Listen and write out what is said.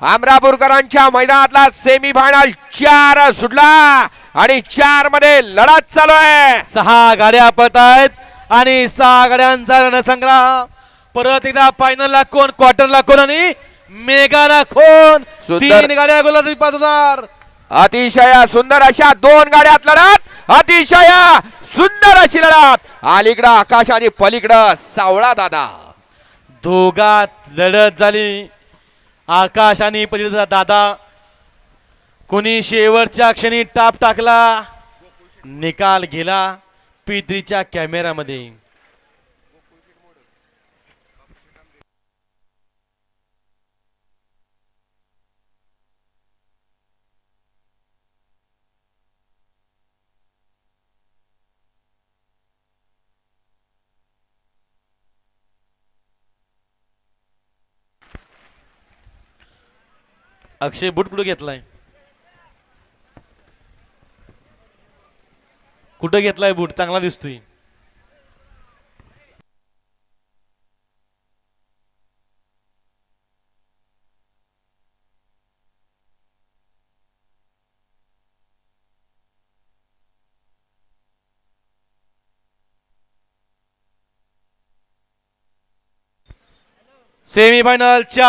आमरापूरकरांच्या मैदानातला semi final चार सुटला आणि चारमध्ये लढत चालू आहे. सहा गाड्या पळत आहेत आणि सहा गाड्यांचा रणसंग्राम. परत एकदा फायनलला कोण? क्वार्टरला कोण आणि मेगाला कोण. तीन गाड्या गोलाची पाच हजार अतिशय सुंदर अशा दोन गाड्यात लढत. अतिशय सुंदर अशी लढत. अलीकडं आकाश आणि पलीकडं सावळा दादा. दोघात लढत झाली. आकाश आणि पलीचा दादा. कोणी शेवटच्या क्षणी टाप टाकला? निकाल गेला पित्रीच्या कॅमेरामध्ये अक्षय बुट कुठं घेतलाय? कुठं घेतलाय बूट? चांगला दिसतोय. सेमी फायनलच्या